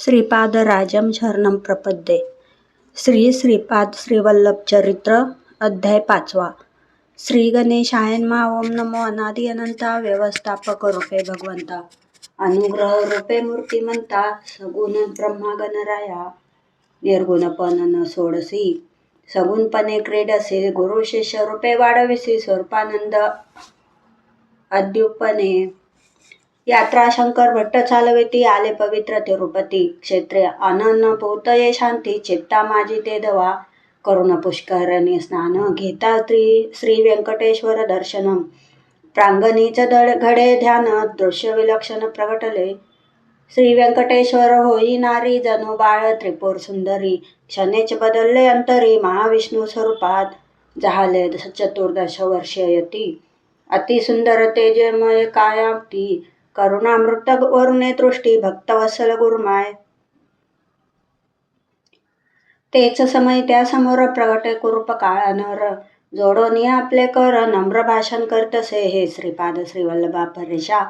श्रीपादराजं शरणं प्रपद्ये। श्री श्रीपाद श्रीवल्लभ चरित्र अध्याय पाचवा। श्री गणेशायन्मा ओम नमो अनादि अनंता व्यवस्थापक रूपे भगवंता अनुग्रह रूपे मूर्तिमंता सगुण ब्रह्मा गणराया। निर्गुणपण न सोडसी सगुणपणे क्रीडसे गुरु शिष्य रूपे वाढविसी स्वरूपानंद अद्युपणे यात्रा शंकर भट्ट चालविती आले पवित्र तिरुपती क्षेत्रे. अनन्न पोतये शांती चित्ता माझी ते दवा. करुण पुष्करणी स्नान घेता श्री श्री व्यंकटेश्वर दर्शनम. प्रांगणीच दळ घडे ध्यान दृश्य विलक्षण प्रगटले. श्री व्यंकटेश्वर होई नारी जणू बाळ त्रिपुर सुंदरी. क्षणेच बदलले अंतरी महाविष्णू स्वरूपात. जहाले चतुर्दश वर्ष यती. अतिसुंदर तेजमय कायाती करुणामृत वरुणे दृष्टी भक्तवत्सल गुरुमाय तेच समय त्या समोर प्रगटे कुरूप काळानर जोडोनी आपले कर नम्र भाषण करतसे हे श्रीपाद श्रीवल्लभा परेशा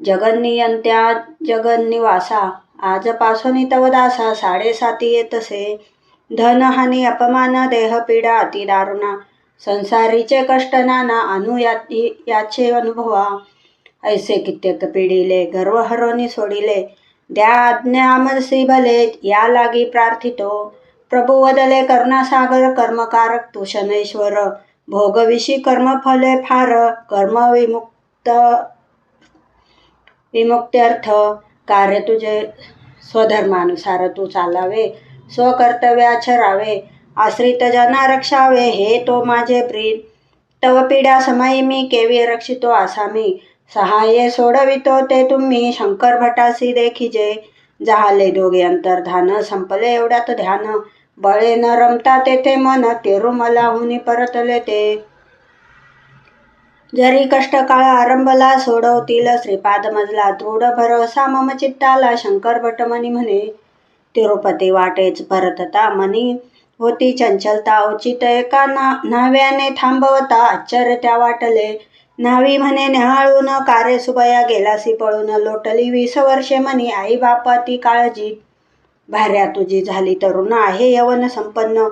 जगन्नियंत्या जगन्निवासा आजपासून तव दासा साडेसाती येतसे। धनहानी अपमान देहपीडा अति दारुणा संसारीचे कष्ट नाना अनु याचे अनुभवा। ऐसे कित्येक पिढीले गर्वहरोनी सोडिले द्या आज्ञा आमरसी भले या लागी प्रार्थितो प्रभुवदले कर्णासागर कर्मकारक तुषणेश्वर भोगविषी कर्मफले फार कर्म विमुक्त विमुक्त्यर्थ कार्य तुझे स्वधर्मानुसार तू चालावे स्वकर्तव्याचरावे आश्रित जना रक्षावे हे तो माझे प्रिय तव पिढ्या समाई मी केवी रक्षितो आसामी सहाय्य सोडवितो ते तुम्ही. शंकर भटासी देखिजे जहाले दोघे अंतर्धान संपले एवढ्यात ध्यान. बळे न रमता तेथे मन तिरुमलाहुनी परतले ते. जरी कष्टकाळ आरंभला सोडवतील श्रीपाद मजला दृढ भरोसा मम चित्ताला. शंकर भट मनी म्हणे तिरुपती वाटेच परतता मनी. होती चंचलता औचित एका ना नव्याने थांबवता. आश्चर्य त्या वाटले. न्हावी म्हणे निहाळून कारे सुबया गेलासी पळून. लोटली वीस वर्षे म्हणी आई बापा ती काळजी भार्या तुझी झाली तरुण आहे यवन संपन्न.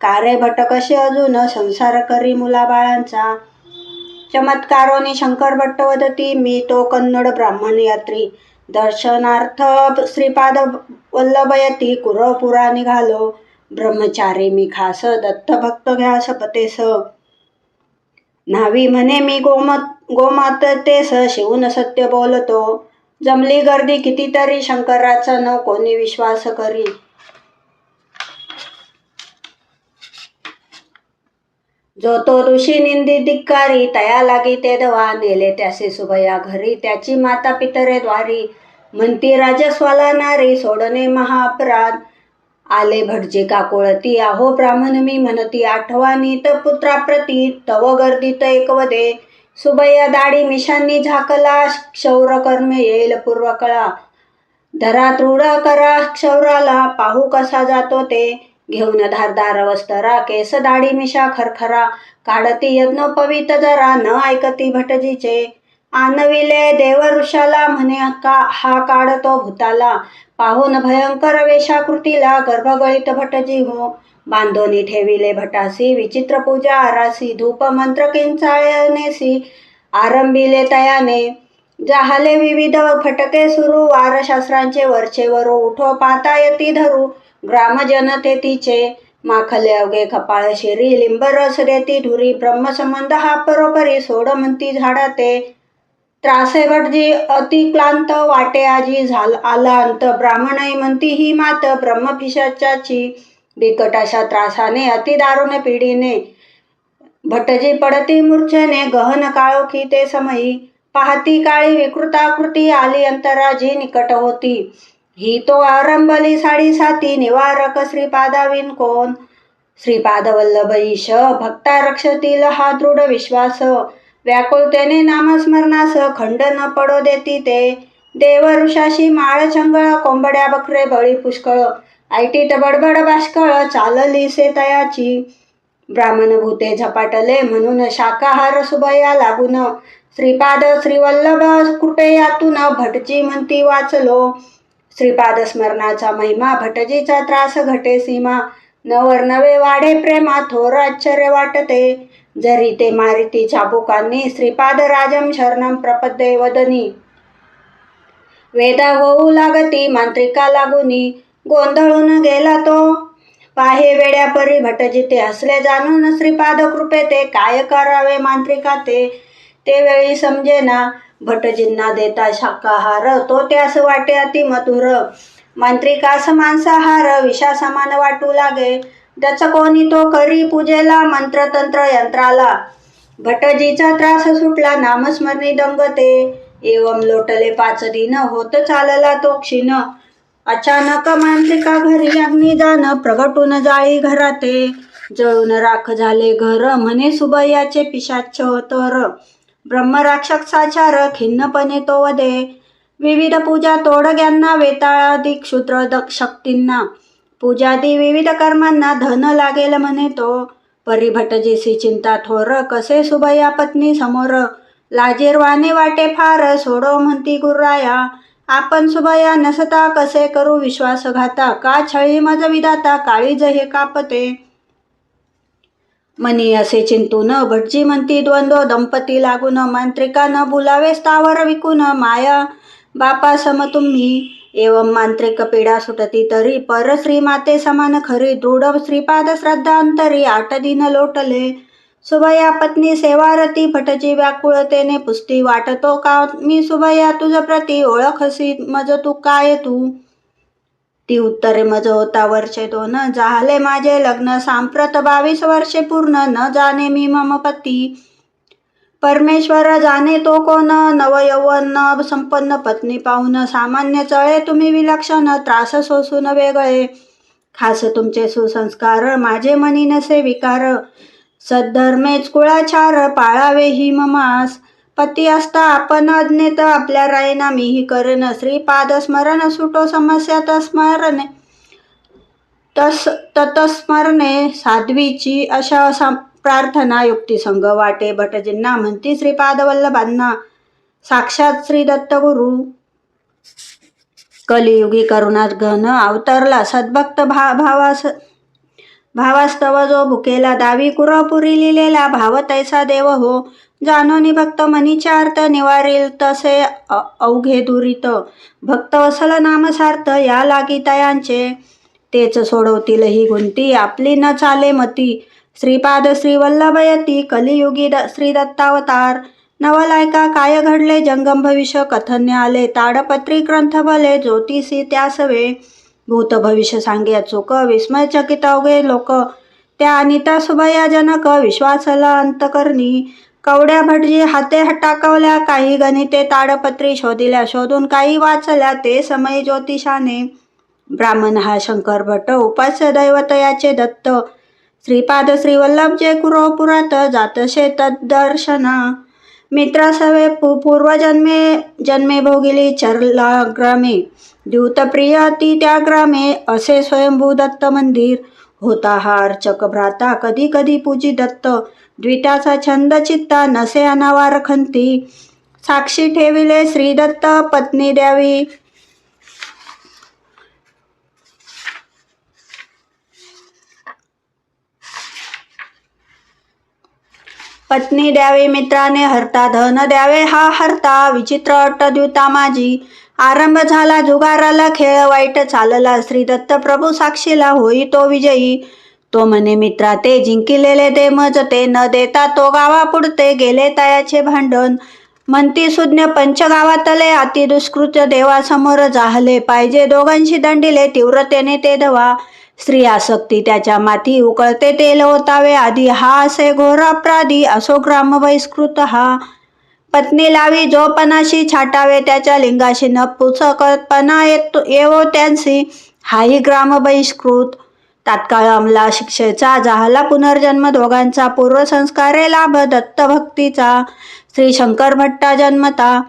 कारे भट कसे अजून संसार करी मुलाबाळांचा चमत्कारोनी शंकर भट्ट वदती मी तो कन्नड ब्राह्मण यात्री. दर्शनार्थ श्रीपाद वल्लभयती कुरपुरा निघालो. ब्रह्मचारी मी खास दत्त भक्त घ्या शपतेस न्हावी म्हणे मी गोमत गोमाततेस शिवून सत्य बोलतो. जमली गर्दी कितीतरी शंकराचा न कोणी विश्वास करी. जो तो ऋषी निंदी धिक्कारी तया लागी ते दवा नेले त्यासे सुभया घरी. त्याची माता पितरे द्वारी म्हणती राजस्वाला नारी सोडणे महाअपराध. आले भटजे काकोळती आहो ब्राह्मण मी म्हणती आठवानी तर पुत्राप्रती तव गर्दीत एकवदे सुबया दाढी मिशांनी झाकला क्षौर कर्मे येईल पूर्वकळा. धरा तृढ करा क्षौराला पाहू कसा जातो ते. घेऊन धारदार वस्तरा केस दाढी मिशा खरखरा. काढती यज्ञ पवित जरा न ऐकती भटजीचे. आनविले देवऋषाला म्हणे का हा काढतो भूताला? पाहून भयंकर वेशाकृतीला गर्भगळीत भटजी हो. बांधोनी ठेविले भटासी विचित्र पूजा आरासी धूप मंत्र किंचाळनेसी आरंभिले तयाने. जहाले विविध फटके सुरू वारशास्त्रांचे वरचेवर उठो पाता यती धरू ग्रामजनते तिचे. माखले अवघे कपाळ शिरी लिंबरस देती धुरी ब्रह्मसंबंध हा परोपरी सोड म्हणती झाडाते त्रासे भटजी अतिक्लांत वाटे आजी झाल आला अंत ब्राह्मणाई म्हणती ही मात ब्रह्मपिशाची बिकट अशा त्रासाने अति दारुण पिढीने भटजी पडती मूर्छेने गहन काळोखी ते समयी पाहती काळी विकृताकृती आली अंतराजी निकट होती. ही तो आरंभली साडी साती निवारक श्रीपादाविन कोण? श्रीपाद वल्लभ ईश भक्ता रक्षतील हा दृढ विश्वास व्याकुळतेने नामस्मरणास खंड न पडो देती ते. देव ऋषाशी माळ चंगळ कोंबड्या बकरे बळी पुष्कळ. ऐटीत बडबड बाष्कळ चालली से तयाची ब्राह्मण भूते झपाटले म्हणून शाकाहार सुभया लागून. श्रीपाद श्रीवल्लभ कृपे यातून भटजी म्हणती वाचलो. श्रीपाद स्मरणाचा महिमा भटजीचा त्रास घटे सीमा. नवर नवे वाढे प्रेमा थोर आश्चर्य वाटते. जरी ते मारिती चाबुकांनी श्रीपाद राजम शरणम प्रपद्य वदनी। वेदा होऊ लागती मांत्रिका लागुनी गोंधळून गेला तो। पाहे वेड्या परी भटजिते हसले जाणून श्रीपाद कृपे ते काय करावे मांत्रिका ते। ते वेळी समजेना भटजींना देता शाकाहार तो त्यास वाटे अति मधुर मांत्रिकास मांसाहार विषा समान वाटू लागे। त्याच कोणी तो करी पूजेला मंत्रतंत्र यंत्राला. भटजीचा त्रास सुटला नामस्मरणी दंगते. एवम लोटले पाच दिन होत चालला तो क्षीण. अचानक मांत्रिका घरी अग्नी जाण प्रगटून जाळी घराते. जळून राख झाले घर म्हणे सुबयाचे पिशाच्छ तर. ब्रह्मराक्षसाचार खिन्नपणे तो वदे विविध पूजा तोडग्यांना वेताळाधिक क्षुद्र शक्तींना. पूजादी विविध कर्मांना धन लागेल म्हणे तो. परिभटजीसी चिंता थोर कसे सुभया पत्नी समोर? लाजीरवाने वाटे फार सोडो म्हणती गुर्राया. आपण सुबया नसता कसे करू विश्वासघाता? का छळी मज विदाता काळीज हे कापते. मनी असे चिंतून भटजी म्हणती द्वंद्व दंपती लागून मांत्रिका न बुलावे स्थावर विकून माया बापा सम तुम्ही एवं मांत्रिक पीडा सुटती तरी पर श्रीमाते समान खरी दृढ श्रीपाद श्रद्धा अंतरी आठ दिन लोटले. सुभया पत्नी सेवारती भटची व्याकुळतेने पुस्ती वाटतो का? मी सुभया तुझ प्रती ओळखसी मज तू काय तू? ती उत्तरे मज होता वर्षे दोन झाले माझे लग्न सांप्रत बावीस वर्षे पूर्ण न जाणे मी मम पती. परमेश्वर जाणे तो कोण? नवयवन संपन्न पत्नी पाहून सामान्य चळे तुम्ही विलक्षण त्रास सोसून वेगळे. खास तुमचे सुसंस्कार माझे मनी नसे विकार. सद्धर्मेच कुळाचार पाळावे ही ममास. पती असता आपण अज्ञेत आपल्या रायना मीही करेन श्रीपाद स्मरण सुटो समस्या तस्मरणे तस ततस्मरणे साध्वीची अशा सम- प्रार्थना युक्तिसंग वाटे भटजींना म्हणती श्रीपादवल्लभांना. साक्षात श्री दत्तगुरु कलियुगी करुणात घन अवतरला सद्भक्त भा भावास भावास्तव जो भुकेला दावी कुरापुरी लिहिलेला भाव तैसा देव हो. जानोनी भक्त मनीच्या निवारील तसे अवघे दुरित. भक्त वसल नाम सार्थ या लागी तयांचे. तेच सोडवतील ही गुंती आपली न चाले मती. श्रीपाद श्रीवल्लभयती कलियुगी द श्री दत्तावतार नवलायका काय घडले? जंगम भविष्य कथन्य आले. ताडपत्री ग्रंथ भले ज्योतिषी त्यासवे. भूत भविष्य सांगे अचूक विस्मयचकित अवघे लोक. त्या अनिता सुभया जनक विश्वासला अंतकरणी. कवड्या भटजी हाते हटाकवल्या काही गणिते ताडपत्री शोधिल्या शोधून काही वाचल्या ते समय ज्योतिषाने. ब्राह्मण हा शंकर भट उपास्य दैवत याचे दत्त. श्रीपाद श्रीवल्लभ जे कुरोपुरात जातशे तद्दर्शना. मित्रासवे पू पूर्वजन्मे जन्मे भोगिली चरला ग्रामे द्यूतप्रिय ती त्या ग्रामे असे स्वयंभू दत्त मंदिर. होता हा अर्चक भ्राता कधी कधी पूजी दत्त. द्विताचा छंद चित्ता नसे अनावार खंती साक्षी ठेविले श्रीदत्त पत्नी द्यावी. पत्नी द्यावे मित्राने हरता धन द्यावे हा हरता विचित्र अट द्युता माझी. आरंभ झाला जुगाराला खेळ वाईट चालला श्री दत्त प्रभू साक्षीला होई तो विजयी. तो म्हणे मित्रा ते जिंकिलेले दे मज ते न देता तो गावा पुढते गेले तयाचे भांडण. म्हणती सुज्ञ पंचगावातले अति दुष्कृत्य देवासमोर जाहले पाहिजे दोघांशी दंडिले तीव्रतेने ते दवा स्त्री आसक्ती त्याच्या माती उकळते तेल ओतावे आधी हा असे घोर अपराधी असो ग्राम बहिष्कृत हा. पत्नी लावी जोपणाशी छाटावे त्याच्या लिंगाशी न पुसकपणा येतो येवो त्यांसी हाही ग्राम बहिष्कृत तात्काळ अंमला शिक्षेचा झाला पुनर्जन्म दोघांचा पूर्वसंस्कारे लाभ दत्तभक्तीचा. श्री शंकर भट्टा जन्मता.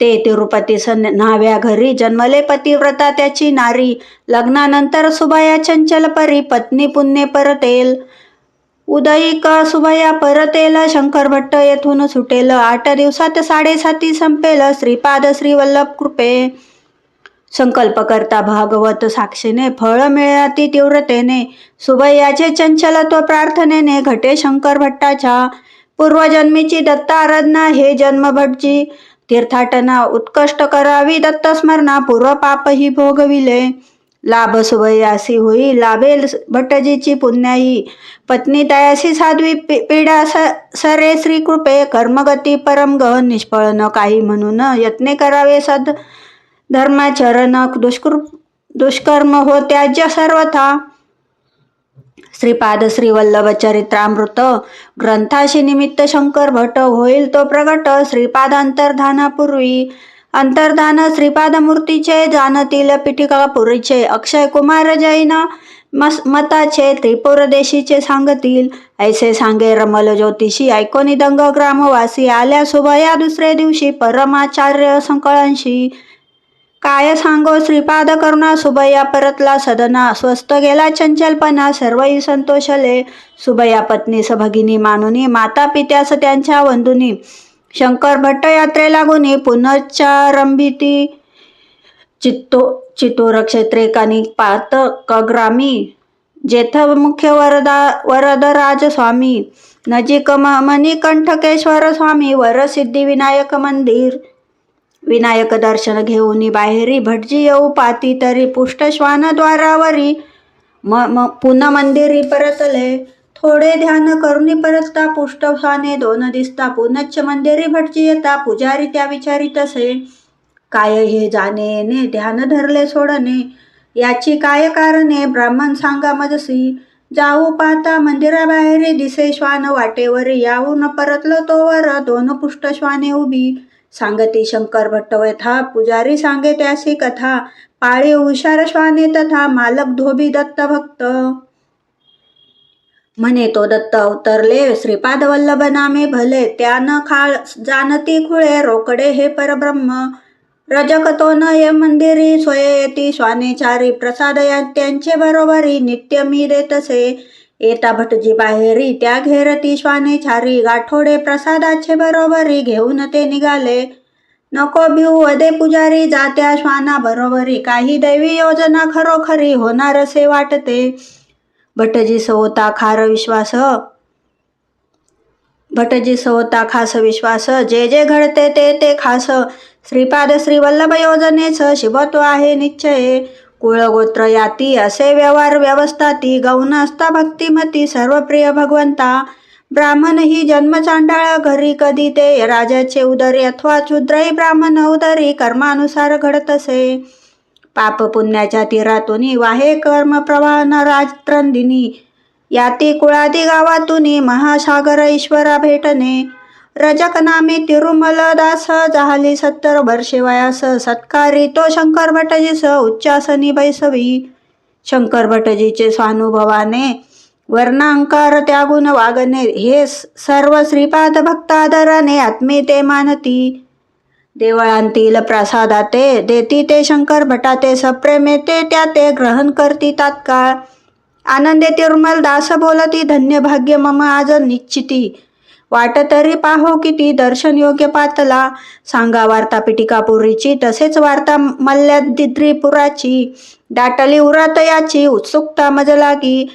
ते तिरुपती सन न्हाव्या घरी जन्मले पतिव्रता त्याची नारी. लग्नानंतर सुभया चंचल परी पत्नी पुण्य परतेल. उदयिक सुभया परतेल? शंकर भट्ट येथून सुटेल. आठ दिवसात साडेसाती संपेल. श्रीपाद श्रीवल्लभ कृपे. संकल्प करता भागवत साक्षीने फळ मिळाती तीव्रतेने. सुबैयाचे चंचलत्व प्रार्थनेने घटे शंकर भट्टाच्या पूर्वजन्मीची दत्ताराधना. हे जन्मभटची तीर्थाटना उत्कष्ट करावी दत्तस्मरणा पूर्व पापही भोगविले. लाभ सुवयासी होई लाभेल भट्टजीची पुण्याई. पत्नी तयासी साध्वी पी- पीडा स- सरे श्री कृपे कर्मगती परम गहन निष्फळ न काही म्हणून यत्ने करावे सद धर्माचरण दुष्कृ दुष्कर्म हो त्याज्य सर्वथा. श्रीपाद श्रीवल्लभ चरित्रामृत ग्रंथाशी निमित्त शंकर भट होईल तो प्रगट श्रीपाद अंतर्धानापूर्वी अंतर्धान श्रीपाद मूर्तीचे जाणतील पिठिकापुरीचे अक्षय कुमार जैन मस मताचे त्रिपुर देशीचे सांगतील. ऐसे सांगे रमल ज्योतिषी ऐकोनी दंग ग्रामवासी आल्या सुभया दुसऱ्या दिवशी परमाचार्य संकळांशी. काय सांगो श्रीपाद करुणा सुबया परतला सदना. स्वस्त गेला चंचलपणा सर्वही संतोषले. सुबया पत्नीस भगिनी मानुनी माता पित्यास त्यांच्या वंदुनी. शंकर भट्ट यात्रेला गुणी पुनश्चारंभिती चित्तो चितोर क्षेत्रे पात कग्रामी. जेथ मुख्य वरदा वरदराज स्वामी. नजीक मणिकंठकेश्वर स्वामी वरसिद्धी विनायक मंदिर. विनायक दर्शन घेऊन बाहेरी भटजी येऊ पाती तरी पुष्ट श्वान द्वारावरी. म म पुन्हा मंदिरी परतले. थोडे ध्यान करुणी परतता पुष्ट श्वाने दोन दिसता. पुनच्च मंदिरी भटजी येता पुजारी त्या विचारी तसे काय हे जाणे ने ध्यान धरले सोडणे? याची काय कारणे? ब्राह्मण सांगा मजसी. जाऊ पाहता मंदिराबाहेर दिसे श्वान वाटेवर. याऊन परतलो तोवर दोन पुष्ट श्वाने उभी. सांगती शंकर भट्ट व्यथा पुजारी सांगे त्यासी कथा पाळी हुशार श्वाने तथा मालक धोबी दत्त भक्त. म्हणे तो दत्त अवतरले श्रीपाद वल्लभ नामे भले त्यान खाळ जानती खुळे रोकडे हे परब्रह्म. रजक तो न ये मंदिरी स्वयती येती स्वानेचारी प्रसाद या त्यांचे बरोबरी नित्य मी देतसे. येता भटजी बाहेरी त्या घेरती श्वाने छारी गाठोडे प्रसादाचे बरोबरी घेऊन ते निघाले. नको भिऊ वदे पुजारी जात्या श्वाना बरोबरी काही दैवी योजना खरोखरी होणार असे वाटते भटजी सवता खार विश्वास. भटजी सवता खास विश्वास. जे जे घडते ते ते खास. श्रीपाद श्री वल्लभ योजनेच शिवत्व आहे निश्चय. कुळगोत्र याती असे व्यवहार व्यवस्था ती गौण असता भक्तिमती सर्व प्रिय भगवंता. ब्राह्मण ही जन्मचांडाळ घरी कधी ते राजाचे उदरी अथवा क्षुद्रही ब्राह्मण उदरी कर्मानुसार घडत असे. पाप पुण्याच्या तीरातून वाहे कर्म प्रवाह राजत्रंदिनी. याती कुळादी गावातून महासागर ईश्वरा भेटणे रजक नामे तिरुमल दास जाहली सत्तर वर्षे वयास सत्कारी तो शंकर भटजीस उच्चासनी बैसवी शंकर भटजीचे स्वानुभवाने वर्णांकार त्यागुण वागणे हे सर्व श्रीपाद भक्तादराने आत्मीते मानती. देवळांतील प्रसादाते देती ते शंकर भटाते सप्रेमे ते त्या ते ग्रहण करती तात्काळ. आनंदे तिरुमल दास बोलती धन्य भाग्य मम आज निश्चिती. वाट तरी पाहो किती दर्शन योग्य पातला. सांगा वार्ता पिटिकापुरीची तसेच वार्ता मल्ल्याद्रिपुराची दाटली उरात याची उत्सुकता मज लागी.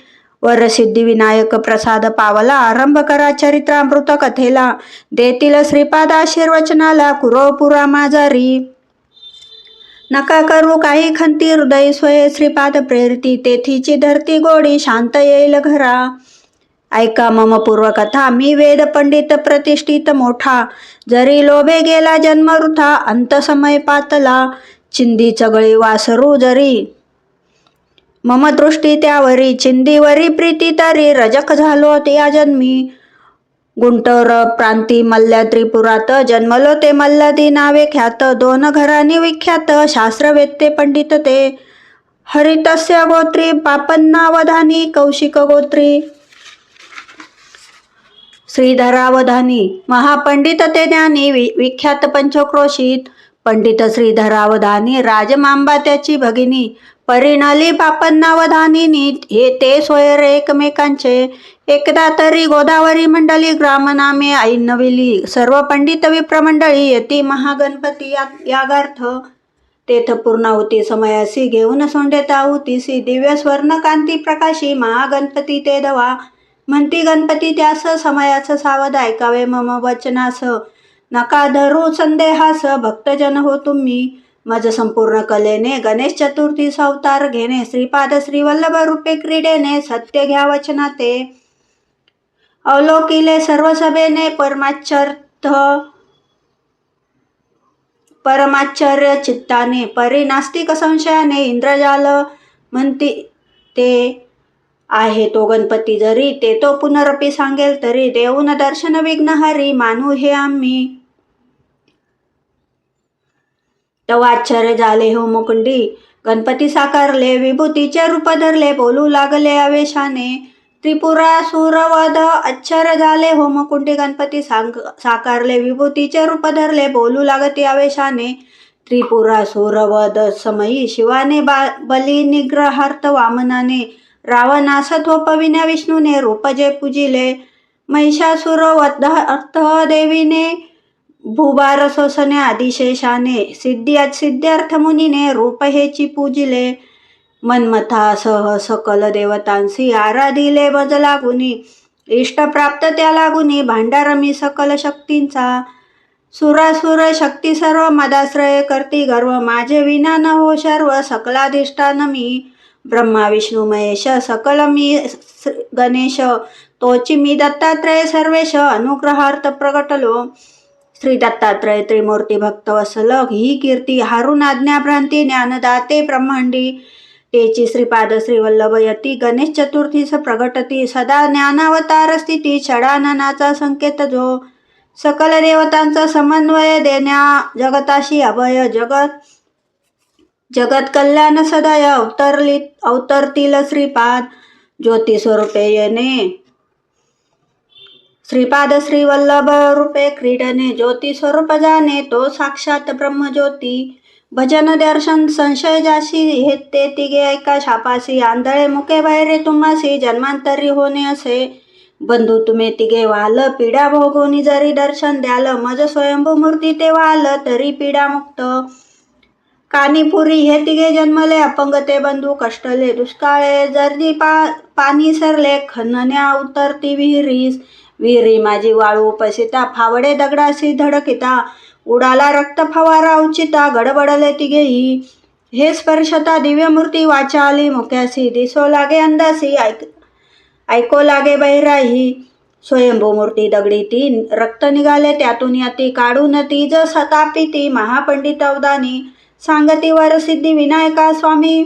वरसिद्धी विनायक प्रसाद पावला आरंभ करा चरित्रामृत कथेला. देतील श्रीपाद आशीर्वचनाला कुरवपुरा माजारी. नका करू काही खंती हृदय स्वय श्रीपाद प्रेरती तेथीची धरती गोडी शांत येईल घरा. ऐका मम पूर्वकथा. मी वेद पंडित प्रतिष्ठित मोठा. जरी लोभे गेला जन्मवृथा अंत समय पातला. चिंदी चगळी वासरू जरी. मम दृष्टी त्यावरी. चिंदीवरी प्रीती तरी. रजक झालो त्या जन्मी. गुंटर प्रांती मल्ल्या त्रिपुरात. जन्मलो ते मल्लादी नावे ख्यात. दोन घरांनी विख्यात. शास्त्रवेत्ते पंडित ते. हरितस्य गोत्री पापन्नावधानी कौशिक गोत्री. श्रीधरावधानी महापंडित ते ज्ञानी वि- विख्यात पंचक्रोशीत. पंडित श्रीधरावधानी राजमांबा त्याची भगिनी परिणाली बापन्नावधानीनी हे ते सोयर एकमेकांचे. एकदा तरी गोदावरी मंडळी ग्रामनामे ऐनविली. सर्व पंडित विप्रमंडळी येती महागणपती या- यागार्थ. तेथ पूर्णाहुती समयासी घेऊन सोंडेता ताहुतीसी दिव्य स्वर्णकांती प्रकाशी महागणपती ते दवा. म्हणती गणपती त्यास समयास सावध ऐकावे मम वचनास. नका धरू संदेहास भक्तजन हो तुम्ही. मज संपूर्ण कलेने गणेश चतुर्थी अवतार घेणे श्रीपाद श्रीवल्लभ रूपे क्रीडेने सत्य घ्या वचनाते. अवलोकिले सर्व सभेने परमाचर्थ परमाश्चर्य चित्ताने परिनास्तिक संशयाने इंद्रजाल म्हणती ते. आहे तो गणपती जरी ते तो पुनरपी सांगेल तरी देऊन दर्शन विघ्नहारी मानू हे आम्ही. तव आश्चर्य झाले हो मुकुंडी. गणपती साकारले विभूतीचे रूप धरले बोलू लागले आवेशाने. त्रिपुरा सुरवध आश्चर्य झाले हो मुकुंडी. गणपती सांग साकारले विभूतीचे रूप धरले बोलू लागते आवेशाने. त्रिपुरासुरवध समयी शिवाने बा बली निग्रहार्थ वामनाने. रावणास थोपविण्या विष्णूने रूप जे पूजिले महिषासुर अर्थ देवीने भूभार सोसने आदिशेषाने सिद्धी सिद्धार्थ मुनीने रूप हेची पूजिले मनमथासह सकल देवतांसी आराधिले बज लागुनी इष्ट प्राप्त त्या लागुनी भांडारमी सकल शक्तींचा सुरासुर शक्ती सर्व मदाश्रय करती गर्व माझे विना न हो सर्व सकलाधिष्ठान मी ब्रह्मा विष्णू महेश सकल मी गणेश तोची मी दत्तात्रय सर्वेश अनुग्रहार्थ प्रगटलो. श्री दत्तात्रय त्रिमूर्ती भक्त वत्सल ही कीर्ती हारून आज्ञाभ्रांती ज्ञानदाते ब्रह्मांडी. तेची श्रीपाद श्रीवल्लभ यती गणेश चतुर्थीस प्रगटती सदा ज्ञानावतार स्थिती षडाननाचा संकेत जो. सकल देवतांचा समन्वय देण्या जगताशी अभय जगत जगत कल्याण सदय अवतरली अवतरतील श्रीपाद ज्योती स्वरूपे येणे. श्रीपाद श्रीवल्लभ रूपे क्रीडने ज्योती स्वरूप जाणे तो साक्षात ब्रह्मज्योती. भजन दर्शन संशय जाशी हे ते तिघे ऐका शापासी आंधळे मुके बाहेरे तुम्हासी जन्मांतरी होणे असे. बंधू तुम्ही तिघे वाल पीडा भोगोनी जरी दर्शन द्याल मज स्वयंभू मूर्ती ते वाल तरी पीडा मुक्त. कानीपुरी हे तिघे जन्मले अपंगते बंधू कष्टले दुष्काळे. जर्दी पा पाणी सरले खनन्या उतरती विहिरीस. विहिरी माझी वाळू पसिता फावडे दगडाशी धडकिता. उडाला रक्त फवारा उचिता गडबडले तिघेही. हे स्पर्शता दिव्यमूर्ती वाचा आली मुक्यासी दिसो लागे अंदासी ऐक ऐको लागे बहिराही. स्वयंभू मूर्ती दगडी ती रक्त निघाले त्यातून याती काढून ती ज सतापी ती महापंडित अवदानी. सांगती वरसिद्धी विनायका स्वामी.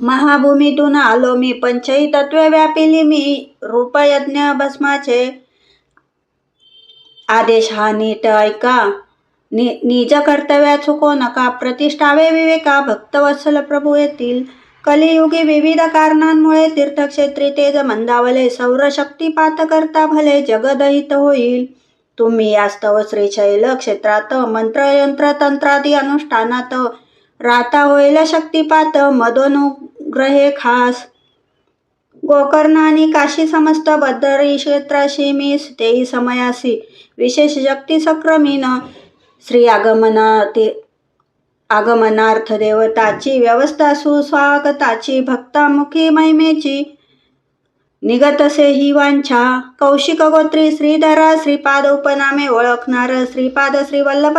महाभूमीतून आलो मी पंचही तत्वे व्यापिली मी रूपयज्ञ भस्माचे. आदेश हा नीट ऐका. नि निज कर्तव्या चुको नका. प्रतिष्ठावे विवेका भक्तवत्सल प्रभू येतील. कलियुगी विविध कारणांमुळे तीर्थक्षेत्री तेज मंदावले. सौरशक्तीपात करता भले जगदहित होईल. तुम्ही यास्तव श्रीशैल क्षेत्रात मंत्रयंत्र तंत्रादी अनुष्ठानात राता होईल शक्तिपात मदोनुग्रहे खास. गोकर्ण आणि काशी समस्त बद्धरी क्षेत्राशी मी तेही समयासी. विशेष शक्ती सक्रमीन. श्री आगमना ते आगमनार्थ देवताची व्यवस्था सुस्वागताची भक्तामुखी महिमेची निगतसे ही वांछा कौशिक गोत्री श्रीधरा श्रीपाद उपनामे ओळखणार। श्रीपाद श्री वल्लभ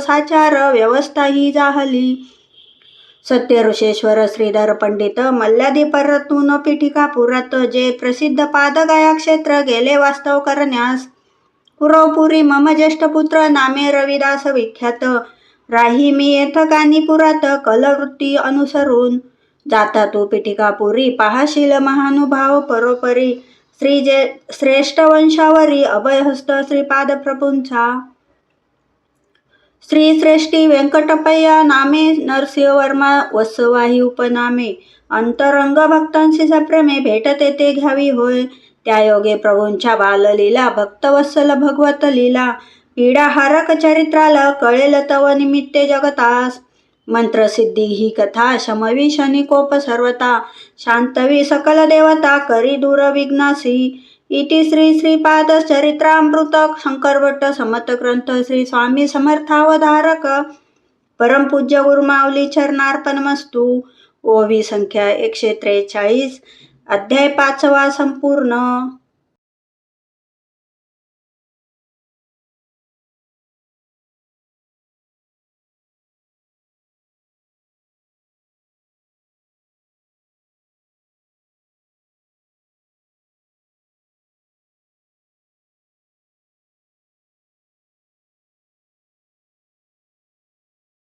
साचार व्यवस्था ही जाहली। सत्य ऋषेश्वर श्रीधर पंडित मल्ल्यादी परतून पीठिका पुरात जे प्रसिद्ध पादगाया क्षेत्र गेले वास्तव करण्यास पुरवपुरी मम ज्येष्ठ पुत्र नामे रविदास विख्यात। राही मी येथ कानीपुरात कलवृत्ती अनुसरून जाता तू पिटिकापुरी पाहाशील महानुभाव परोपरी. श्री जे श्रेष्ठ वंशावरी. अभयहस्त श्रीपाद प्रभूंचा श्री श्रेष्ठी व्यंकटपय्या नामे. नरसिंहवर्मा वसवाही उपनामे. अंतरंग भक्तांशी सप्रेमे. भेटते ते घ्यावी होय. त्या योगे प्रभूंच्या बाललीला भक्तवत्सल भगवत लीला. पीडाहारक चरित्राला कळेल तव निमित्ते जगतास. मंत्रसिद्धी ही कथा शमवी शनिकोप सर्वता शांतवी सकल देवता करी दूर विघ्नासी. इति श्री श्रीपाद चरित्रामृत शंकरभट्ट समत ग्रंथ श्री स्वामी समर्थावधारक. परमपूज्य गुरुमाऊली चरणार्पणमस्तू. ओवी संख्या एकशे त्रेचाळीस. अध्याय पाचवा संपूर्ण.